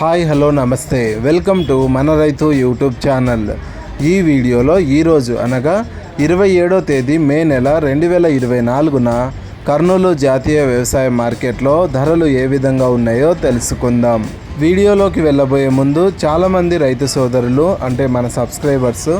Hi hello నమస్తే. Welcome to మన రైతు యూట్యూబ్ ఛానల్. ఈ వీడియోలో ఈరోజు అనగా ఇరవై ఏడో తేదీ మే నెల రెండు వేల ఇరవై నాలుగున కర్నూలు జాతీయ వ్యవసాయ మార్కెట్లో ధరలు ఏ విధంగా ఉన్నాయో తెలుసుకుందాం. వీడియోలోకి వెళ్ళబోయే ముందు చాలామంది రైతు సోదరులు అంటే మన సబ్స్క్రైబర్స్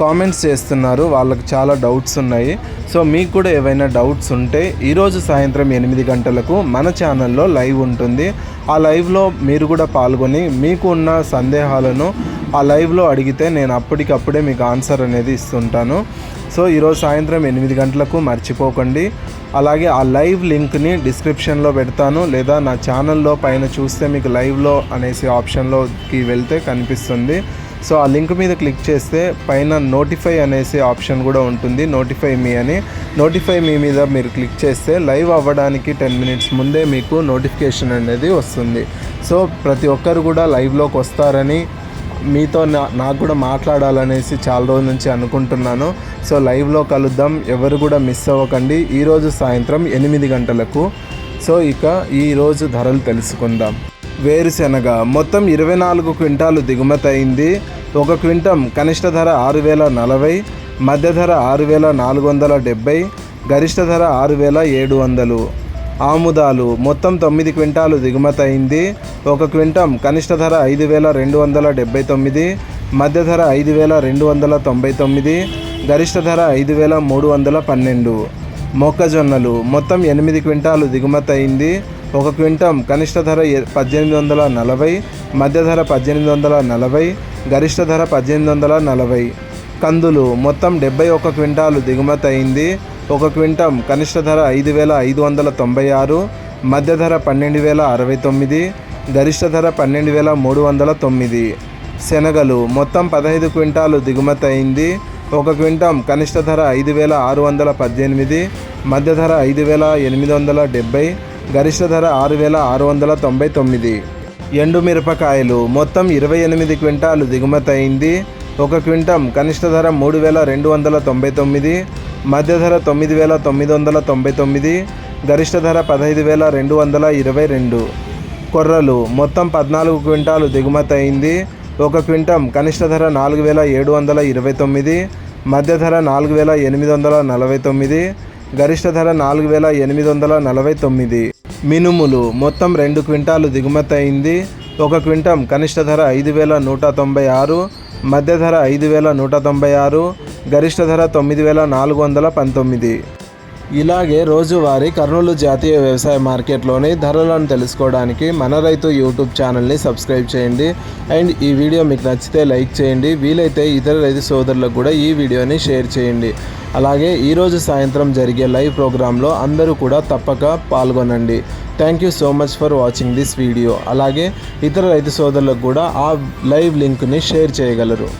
కామెంట్స్ చేస్తున్నారు. వాళ్ళకి చాలా డౌట్స్ ఉన్నాయి. సో మీకు కూడా ఏవైనా డౌట్స్ ఉంటే ఈరోజు సాయంత్రం ఎనిమిది గంటలకు మన ఛానల్లో లైవ్ ఉంటుంది. ఆ లైవ్లో మీరు కూడా పాల్గొని మీకు ఉన్న సందేహాలను ఆ లైవ్లో అడిగితే నేను అప్పటికప్పుడే మీకు ఆన్సర్ అనేది ఇస్తుంటాను. సో ఈరోజు సాయంత్రం ఎనిమిది గంటలకు మర్చిపోకండి. అలాగే ఆ లైవ్ లింక్ని డిస్క్రిప్షన్లో పెడతాను. లేదా నా ఛానల్లో పైన చూస్తే మీకు లైవ్లో అనేసి ఆప్షన్లోకి వెళ్తే కనిపిస్తుంది. సో ఆ లింక్ మీద క్లిక్ చేస్తే పైన నోటిఫై అనేసి ఆప్షన్ కూడా ఉంటుంది నోటిఫై మీ అని. నోటిఫై మీ మీద మీరు క్లిక్ చేస్తే లైవ్ అవ్వడానికి టెన్ మినిట్స్ ముందే మీకు నోటిఫికేషన్ అనేది వస్తుంది. సో ప్రతి ఒక్కరు కూడా లైవ్లోకి వస్తారని మీతో నా నాకు కూడా మాట్లాడాలనేసి చాలా రోజుల నుంచి అనుకుంటున్నాను. సో లైవ్లో కలుద్దాం ఎవరు కూడా మిస్ అవ్వకండి. ఈరోజు సాయంత్రం ఎనిమిది గంటలకు. సో ఇక ఈరోజు ధరలు తెలుసుకుందాం. వేరుశెనగ. మొత్తం ఇరవై నాలుగు క్వింటాలు దిగుమతి అయింది. ఒక క్వింటం కనిష్ట ధర ఆరు వేల నలభై మధ్య ధర ఆరు వేల నాలుగు వందల డెబ్బై గరిష్ట ధర ఆరు వేల ఏడు వందలు. ఆముదాలు మొత్తం తొమ్మిది క్వింటాలు దిగుమతి అయింది. ఒక క్వింటం కనిష్ట ధర ఐదు వేల రెండు వందల డెబ్బై తొమ్మిది మధ్య ధర ఐదు వేల రెండు వందల తొంభై తొమ్మిది గరిష్ట ధర ఐదు వేల మూడు వందల పన్నెండు. మొక్కజొన్నలు మొత్తం ఎనిమిది క్వింటాలు దిగుమతి అయింది. ఒక క్వింటం కనిష్ట ధర పద్దెనిమిది వందల నలభై మధ్య ధర పద్దెనిమిది వందల నలభై గరిష్ట ధర పద్దెనిమిది వందల నలభై. కందులు మొత్తం డెబ్బై ఒక క్వింటాలు దిగుమతి అయింది. ఒక క్వింటం కనిష్ట ధర ఐదు వేల ఐదు వందల తొంభై ఆరు మధ్య ధర పన్నెండు వేల అరవై తొమ్మిది గరిష్ట ధర పన్నెండు వేల మూడు వందల తొమ్మిది. శనగలు మొత్తం పదహైదు క్వింటాలు దిగుమతి అయింది. ఒక క్వింటం కనిష్ట ధర ఐదు వేల ఆరు వందల పద్దెనిమిది మధ్య ధర ఐదు వేల ఎనిమిది వందల డెబ్బై గరిష్ట ధర ఆరు వేల ఆరు వందల తొంభై తొమ్మిది. ఎండుమిరపకాయలు మొత్తం ఇరవై ఎనిమిది క్వింటాలు దిగుమతి అయింది ఒక క్వింటం కనిష్ట ధర మూడు వేల రెండు వందల తొంభై తొమ్మిది. మధ్య ధర తొమ్మిది వేల తొమ్మిది వందల తొంభై తొమ్మిది. గరిష్ట ధర పదహైదు వేల రెండు వందల ఇరవై రెండు. కొర్రలు మొత్తం పద్నాలుగు క్వింటాలు దిగుమతి అయింది ఒక క్వింటం కనిష్ట ధర నాలుగు వేల ఏడు వందల ఇరవై తొమ్మిది. మధ్య ధర నాలుగు వేల ఎనిమిది వందల నలభై తొమ్మిది. గరిష్ట ధర నాలుగు వేల ఎనిమిది వందల నలభై తొమ్మిది. మినుములు మొత్తం రెండు క్వింటాలు దిగుమతి అయింది ఒక క్వింటం కనిష్ట ధర ఐదు వేల నూట తొంభై ఆరు మధ్య ధర ఐదు వేల నూట తొంభై ఆరు గరిష్ట ధర తొమ్మిది వేల నాలుగు వందల పంతొమ్మిది. ఇలాగే రోజువారీ కర్నూలు జాతీయ వ్యవసాయ మార్కెట్లోని ధరలను తెలుసుకోవడానికి మన రైతు యూట్యూబ్ ఛానల్ని సబ్స్క్రైబ్ చేయండి. అండ్ ఈ వీడియో మీకు నచ్చితే లైక్ చేయండి. వీలైతే ఇతర రైతు సోదరులకు కూడా ఈ వీడియోని షేర్ చేయండి. అలాగే ఈరోజు సాయంత్రం జరిగే లైవ్ ప్రోగ్రాంలో అందరూ కూడా తప్పక పాల్గొనండి. Thank you so much for watching this video. అలాగే ఇతర రైతు సోదరులకు కూడా ఆ లైవ్ లింక్ని షేర్ చేయగలరు.